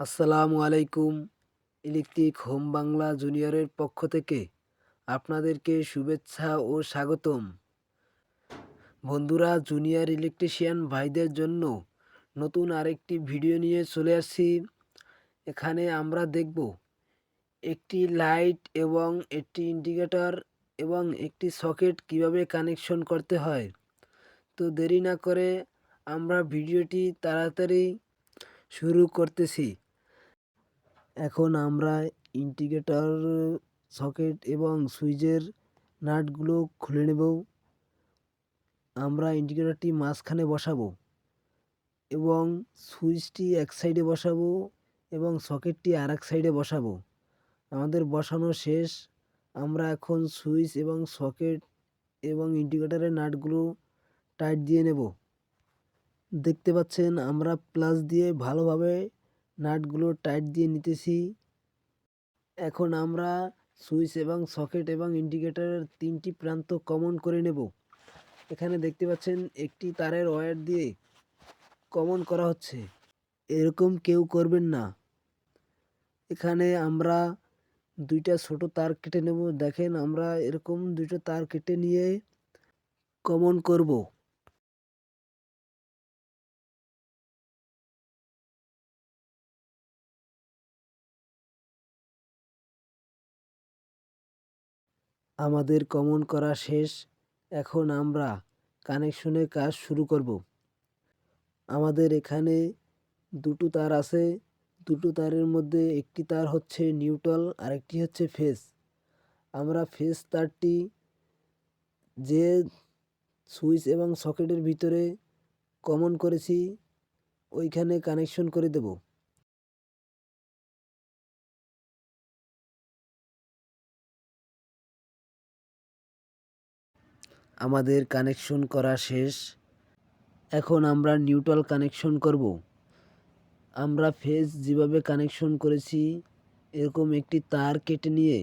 আসসালামু আলাইকুম, electric home Bangla জুনিয়রের পক্ষ থেকে আপনাদেরকে শুভেচ্ছা ও স্বাগতম। বন্ধুরা, জুনিয়র ইলেকট্রিশিয়ান ভাইদের জন্য নতুন আরেকটি ভিডিও নিয়ে চলে আসছি। এখানে আমরা দেখব একটি লাইট এবং একটি ইন্ডিকেটর এবং একটি সকেট কীভাবে কানেকশন করতে হয়। তো দেরি না করে আমরা ভিডিওটি তাড়াতাড়ি শুরু করতেছি। এখন আমরা ইন্ডিকেটর সকেট এবং সুইচের নাটগুলো খুলে নেব। আমরা ইন্ডিকেটরটি মাঝখানে বসাবো এবং সুইচটি এক সাইডে বসাবো এবং সকেটটি আর এক সাইডে বসাবো। আমাদের বসানো শেষ। আমরা এখন সুইচ এবং সকেট এবং ইন্ডিকেটরের নাটগুলো টাইট দিয়ে নেব। দেখতে পাচ্ছেন, আমরা প্লাস দিয়ে ভালোভাবে নাটগুলো টাইট দিয়ে নিতেছি। এখন আমরা সুইচ এবং সকেট এবং ইন্ডিকেটরের তিনটি প্রান্ত কমন করে নেব। এখানে দেখতে পাচ্ছেন একটি তারের ওয়্যার দিয়ে কমন করা হচ্ছে। এরকম কেউ করবেন না। এখানে আমরা দুইটা ছোট তার কেটে নেব। দেখেন আমরা এরকম দুটো তার কেটে নিয়ে কমন করব। আমাদের কমন করা শেষ, এখন আমরা কানেকশনের কাজ শুরু করব। আমাদের এখানে দুটো তার আছে। দুটো তারের মধ্যে একটি তার হচ্ছে নিউট্রাল, আরেকটি হচ্ছে ফেস আমরা ফেস তারটি যে সুইচ এবং সকেটের ভিতরে কমন করেছি, ওইখানে কানেকশন করে দেব। আমাদের কানেকশন করা শেষ। এখন আমরা নিউট্রাল কানেকশন করব। আমরা ফেজ যেভাবে কানেকশন করেছি, এরকম একটি তার কেটে নিয়ে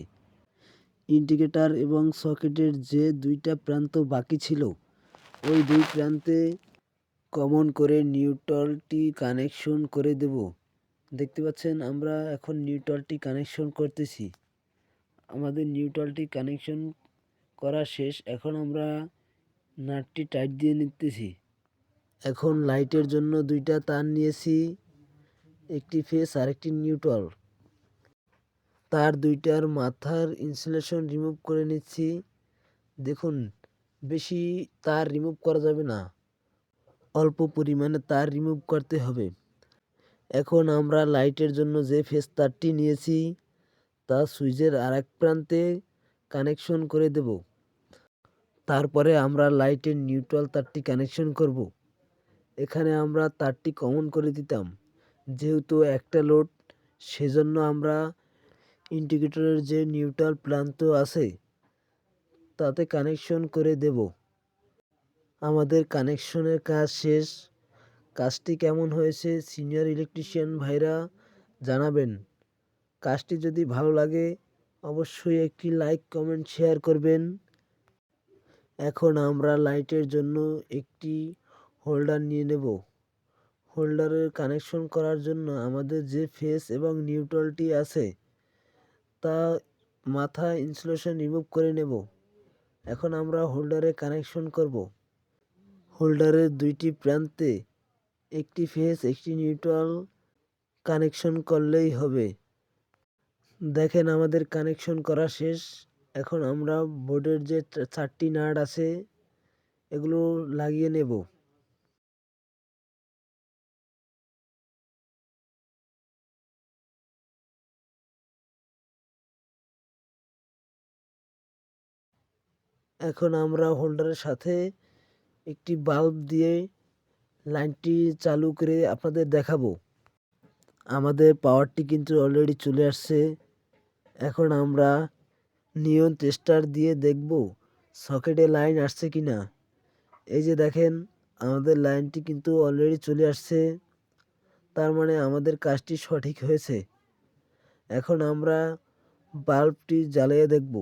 ইন্ডিকেটার এবং সকেটের যে দুইটা প্রান্ত বাকি ছিল, ওই দুই প্রান্তে কমন করে নিউট্রালটি কানেকশন করে দেব। দেখতে পাচ্ছেন, আমরা এখন নিউট্রালটি কানেকশন করতেছি। আমাদের নিউট্রালটি কানেকশন করা শেষ, এখন আমরা নাটটি টাইট দিয়ে নিতেছি। এখন লাইটের জন্য দুইটা তার নিয়েছি, একটি ফেস আর একটি নিউট্রাল তার দুইটার মাথার ইনসুলেশন রিমুভ করে নিচ্ছি। দেখুন, বেশি তার রিমুভ করা যাবে না, অল্প পরিমাণে তার রিমুভ করতে হবে। এখন আমরা লাইটের জন্য যে ফেস তারটি নিয়েছি, তা সুইচের আর এক প্রান্তে কানেকশন করে দেব। তারপরে আমরা লাইটের নিউট্রাল তারটি কানেকশন করব। এখানে আমরা তারটি কমন করে দিতাম। যেহেতু একটা লোড, সেজন্য আমরা ইন্ডিকেটরের যে নিউট্রাল প্রান্ত আছে, তাতে কানেকশন করে দেব। আমাদের কানেকশনের কাজ শেষ। কাজটি কেমন হয়েছে, সিনিয়র ইলেকট্রিশিয়ান ভাইরা জানাবেন। কাজটি যদি ভালো লাগে, অবশ্যই একটি লাইক, কমেন্ট, শেয়ার করবেন। এখন আমরা লাইটের জন্য একটি হোল্ডার নিয়ে নেব। হোল্ডারের কানেকশন করার জন্য আমাদের যে ফেস এবং নিউট্রালটি আছে, তা মাথা ইনসুলেশন রিমুভ করে নেব। এখন আমরা হোল্ডারে কানেকশন করব। হোল্ডারের দুইটি প্রান্তে একটি ফেস, একটি নিউট্রাল কানেকশন করলেই হবে। দেখেন আমাদের কানেকশন করা শেষ। এখন আমরা বোর্ডের যে চারটি নাট আছে, এগুলো লাগিয়ে নেব। এখন আমরা হোল্ডারের সাথে একটি বাল্ব দিয়ে লাইনটি চালু করে আপনাদের দেখাবো। আমাদের পাওয়ারটি কিন্তু অলরেডি চলে আসছে। এখন আমরা নিয়ন টেস্টার দিয়ে দেখব, সকেটে লাইন আসছে কি না। এই যে দেখেন, আমাদের লাইনটি কিন্তু অলরেডি চলে আসছে। তার মানে আমাদের কাজটি সঠিক হয়েছে। এখন আমরা বাল্বটি জ্বালিয়ে দেখব।